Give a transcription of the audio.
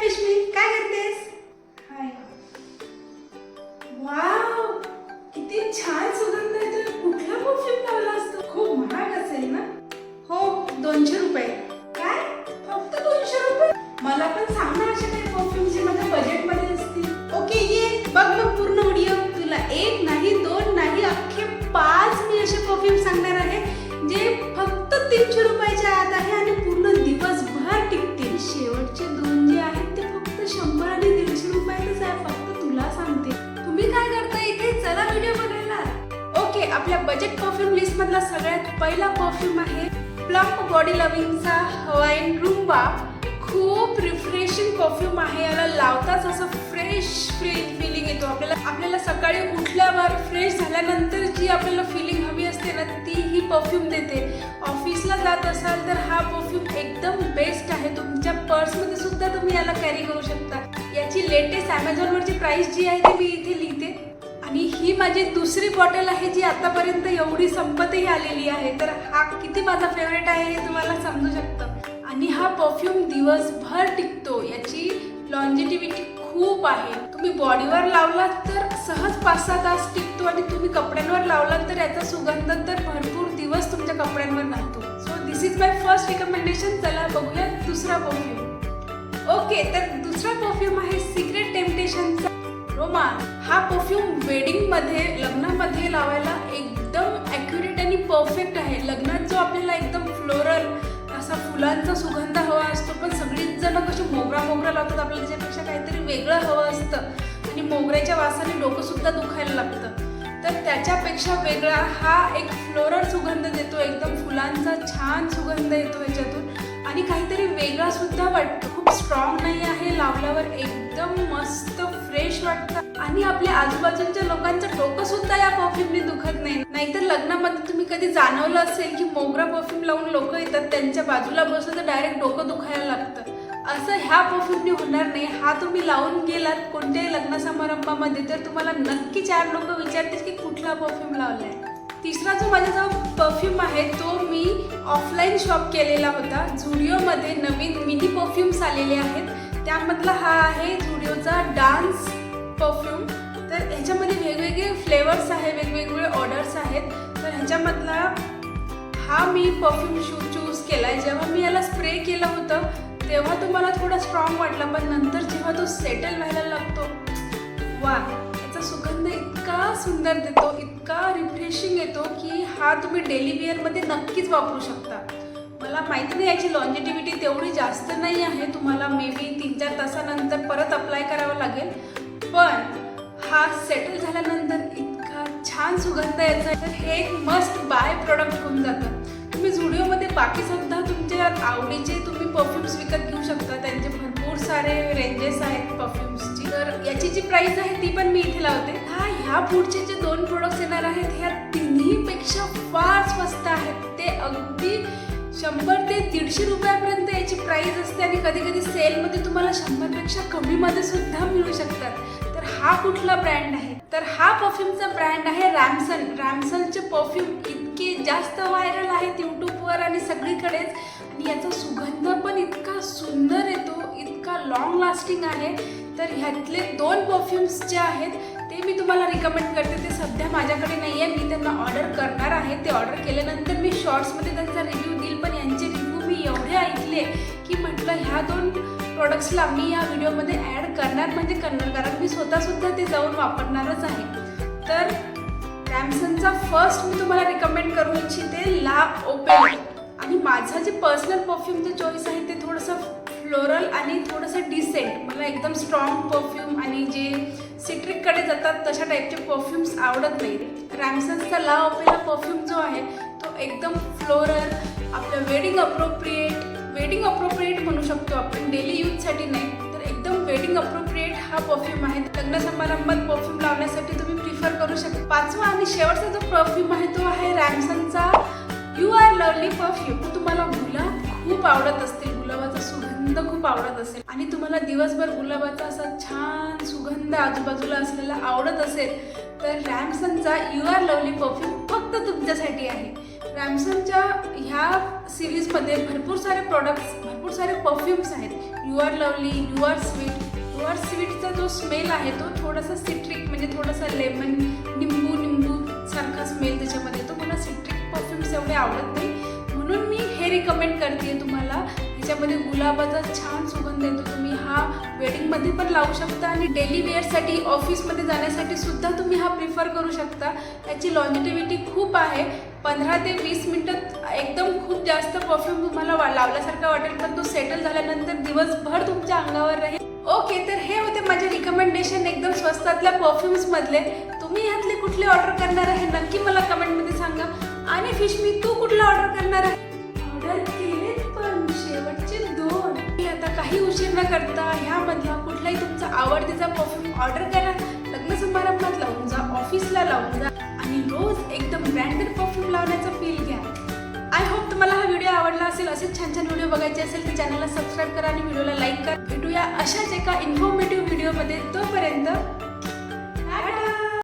विश्मी काय करतेस? हाय. वाव किती छान सुगंध येतोय. कुठला परफ्यूम लावला असतो? खूप महाग असेल ना? हो दोनशे रुपये. काय? फक्त दोनशे रुपये? मला पण सांग ना असे काही परफ्यूम जे माझ्या बजेटमध्ये असतील. ओके ये. बघ मग पूर्ण व्हिडिओ तुला एक नाही दोन नाही अख्खे पाच मी असे परफ्यूम सांगणार आहे जे फक्त तीनशे रुपयाच्या आपल्या बजेट परफ्यूम लिस्ट मधला सगळ्यात पहिला परफ्यूम आहे प्लम्प बॉडी लव्हिंगचा हवाईन रुंबा खूप रिफ्रेशिंग परफ्यूम आहे. याला लावताच असं फ्रेश फ्रेश फिलिंग येतो आपल्याला. आपल्याला सकाळी उठल्यावर फ्रेश झाल्यानंतर जी आपल्याला फिलिंग हवी असते ना ती ही परफ्यूम देते ऑफिसला जात असाल तर हा परफ्यूम एकदम बेस्ट आहे. तुमच्या पर्समध्ये सुद्धा तुम्ही याला कॅरी करू शकता. याची लेटेस्ट ॲमेझॉनवरची प्राईस जी आहे ती मी इथे लिहिते. आणि ही माझी दुसरी बॉटल आहे जी आतापर्यंत एवढी संपतही आलेली आहे. तर हा किती माझा फेवरेट आहे हे तुम्हाला समजू शकतं. आणि हा परफ्यूम दिवसभर टिकतो. याची लॉन्जिटिव्हिटी खूप आहे. तुम्ही बॉडीवर लावलात तर सहज पाच सहा तास टिकतो आणि तुम्ही कपड्यांवर लावलात तर याचा सुगंध तर भरपूर दिवस तुमच्या कपड्यांवर राहतो. So this is my first recommendation चला बघूया दुसरा परफ्यूम ओके तर दुसरा रोमान हा परफ्यूम वेडिंगमध्ये लग्नामध्ये लावायला एकदम ॲक्युरेट आणि परफेक्ट आहे. लग्नात जो आपल्याला एकदम फ्लोरल असा फुलांचा सुगंध हवा असतो पण सगळीच जण कशी मोगरा मोगरा लावतात आपल्याला त्याच्यापेक्षा काहीतरी वेगळं हवं असतं. आणि मोगऱ्याच्या वासाने डोकंसुद्धा दुखायला लागतं. तर त्याच्यापेक्षा वेगळा हा एक फ्लोरल सुगंध देतो एकदम फुलांचा छान सुगंध येतो याच्यातून आणि काहीतरी वेगळासुद्धा वाटतो. स्ट्रॉंग नाही आहे लावल्यावर एकदम मस्त फ्रेश वाटतं. आणि आपल्या आजूबाजूच्या लोकांचं डोकं सुद्धा या परफ्यूमने दुखत नाही. नाहीतर लग्नामध्ये तुम्ही कधी जाणवलं असेल की मोगरा परफ्यूम लावून लोक येतात त्यांच्या बाजूला बसलं तर डायरेक्ट डोकं दुखायला लागतं. असं ह्या परफ्यूमने होणार नाही. हा तुम्ही लावून गेलात कोणत्याही लग्न समारंभामध्ये तर तुम्हाला नक्की चार लोक विचारतील की कुठला परफ्यूम लावलाय. तिसरा जो माझ्याजवळ परफ्यूम आहे तो मी ऑफलाईन शॉप केलेला होता. झुडिओमध्ये नवीन परफ्यूम्स आलेले आहेत. त्यामधला हा आहे झुडिओचा डान्स परफ्यूम तर ह्याच्यामध्ये वेगवेगळे फ्लेवर्स आहे वेगवेगळे ऑर्डर्स आहेत. तर ह्याच्यामधला हा मी परफ्यूम शू चूज केला आहे जेव्हा मी याला स्प्रे केलं होतं तेव्हा तो मला थोडा स्ट्रॉंग वाटला पण नंतर जेव्हा तो सेटल व्हायला लागतो वा याचा सुगंध इतका सुंदर देतो इतका रिफ्रेशिंग येतो की हा तुम्ही डेली वेअरमध्ये नक्कीच वापरू शकता. मला माहिती नाही याची लॉन्जिटिव्हिटी तेवढी जास्त नाही आहे. तुम्हाला मे बी तीन चार तासानंतर परत अप्लाय करावं लागेल. पण हा सेटल झाल्यानंतर इतका छान सुगंध यायचा तर हे एक मस्ट बाय प्रोडक्ट होऊन जातं. तुम्ही झुडिओमध्ये बाकी सुद्धा तुमच्या आवडीचे तुम्ही परफ्युम्स विकत घेऊ शकता. त्यांचे भरपूर सारे रेंजेस आहेत परफ्युम्सची तर याची जी प्राईस आहे ती पण मी इथे लावते. हा ह्या पुढचे जे दोन प्रोडक्ट्स येणार आहेत ह्या तिन्हीपेक्षा फार स्वस्त आहेत. ते अगदी शंभर ते दीडशे रुपयापर्यंत याची प्राईज असते आणि कधी कधी सेलमध्ये तुम्हाला शंभरपेक्षा कमीमध्ये सुद्धा मिळू शकतात. तर हा कुठला ब्रँड आहे? तर हा परफ्यूमचा ब्रँड आहे रॅमसन रॅमसनचे परफ्यूम इतके जास्त व्हायरल आहेत यूट्यूबवर आणि सगळीकडेच. आणि याचा सुगंध पण इतका सुंदर येतो इतका लॉंग लास्टिंग आहे. तर ह्यातले दोन परफ्यूम्स जे आहेत ते मी तुम्हाला रिकमेंड करते. ते सध्या माझ्याकडे नाही आहे मी त्यांना ऑर्डर करणार आहे. ते ऑर्डर केल्यानंतर मी शॉर्ट्समध्ये त्यांचा रिव्ह्यू देईल. पण यांचे रिव्ह्यू मी एवढे ऐकले की म्हटलं ह्या दोन प्रोडक्ट्सला मी या व्हिडिओमध्ये ॲड करणार म्हणजे करणार. कारण मी स्वतःसुद्धा ते जाऊन वापरणारच आहे. तर रॅमसनचा फर्स्ट मी तुम्हाला रिकमेंड करू इच्छिते ला ओपेन आणि माझं जे पर्सनल परफ्यूमचं चॉईस आहे ते थोडंसं फ्लोरल आणि थोडंसं डिसेंट मला एकदम स्ट्रॉंग परफ्यूम आणि जे सिट्रिककडे जातात तशा टाईपचे परफ्यूम्स आवडत नाही. रॅमसन्सचा ला आपल्याला परफ्यूम जो आहे तो एकदम फ्लोरल आपलं वेडिंग अप्रोप्रिएट वेडिंग अप्रोप्रिएट म्हणू शकतो आपण. डेली यूजसाठी नाही तर एकदम वेडिंग अप्रोप्रिएट हा परफ्यूम आहे. लग्न समारंभात परफ्यूम लावण्यासाठी तुम्ही प्रिफर करू शकता. पाचवा आणि शेवटचा जो परफ्यूम आहे तो आहे रॅमसनचा यू आर लवली परफ्यूम तर तुम्हाला मुलं खूप आवडत असतील. सुगंध खूप आवडत असेल. आणि तुम्हाला दिवसभर गुलाबाचा असा छान सुगंध आजूबाजूला असलेला आवडत असेल तर रॅमसनचा यू आर लवली परफ्यूम फक्त तुमच्यासाठी आहे. रॅमसनच्या ह्या सिरीजमध्ये भरपूर सारे प्रॉडक्ट्स भरपूर सारे परफ्युम्स आहेत. You are lovely you are sweet you are स्वीटचा जो स्मेल आहे तो थोडासा सिट्रिक म्हणजे थोडासा लेमन निंबू निंबू सारखा स्मेल त्याच्यामध्ये. तो मला सिट्रिक परफ्युम्स एवढे आवडत नाही. म्हणून मी हे रिकमेंड करते तुम्हाला. त्याच्यामध्ये गुलाबाचा छान सुगंध येतो. तुम्ही हा वेडिंगमध्ये पण लावू शकता आणि डेली वेअरसाठी ऑफिसमध्ये जाण्यासाठी सुद्धा तुम्ही हा प्रिफर करू शकता. याची लॉन्जिटिव्हिटी खूप आहे. पंधरा ते वीस मिनटं एकदम खूप जास्त परफ्यूम तुम्हाला वा- लावल्यासारखा वाटेल पण तो सेटल झाल्यानंतर दिवसभर तुमच्या अंगावर राहील. ओके तर हे होते माझे रिकमेंडेशन एकदम स्वस्तातल्या परफ्युम्समधले तुम्ही ह्यातले कुठले ऑर्डर करणार आहे नक्की मला कमेंटमध्ये सांगा. आणि फिश मी तू कुठला ऑर्डर करणार आहे? ऑर्डर केले न करता ह्यामधला कुठलाही तुमचा आवडतीचा परफ्यूम ऑर्डर करा लग्न समारंभात लावून जा ऑफिसला लावून जा आणि रोज एकदम ब्रँडेड परफ्यूम लावण्याचा फील घ्या. आय होप तुम्हाला हा व्हिडिओ आवडला असेल. असेच छान छान व्हिडिओ बघायचे असेल तर चॅनलला सबस्क्राईब करा आणि व्हिडिओला लाईक करा. भेटूया अशाच एका इन्फॉर्मेटिव्ह व्हिडिओमध्ये तोपर्यंत